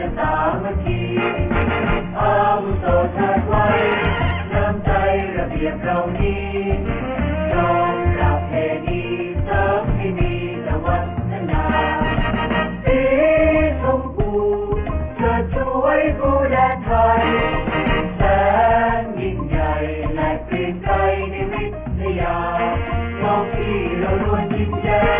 จะนสามัคคีอาวุโสเทิดไว้น้ำใจระเบียบเรานี้ยอมรับเพนีเสริมให้มีตะวันนาสีชมพูเชิช่วยผู้แดนไทยแสนยิ่งใหญ่และปีดใจในมิตรยาท้องที่เราล้วนยิ้มแย้ม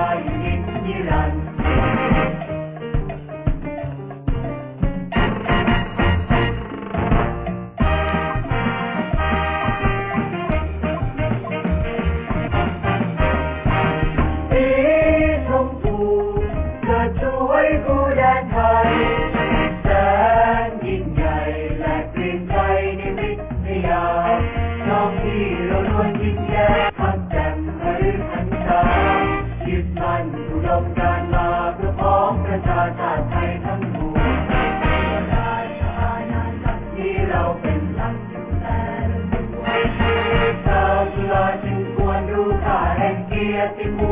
ที่เราล้วนยิ้มแย้มทำแจ่มหรือทันตายึดมั่นอุดมการมาเพื่อพ้องประชาชาติไทยทั้งมวลราชาณาจักรที่เราเป็นลักอยู่แล้วชาวจุฬาจึงควรรู้ค่าแห่งเกียรติภู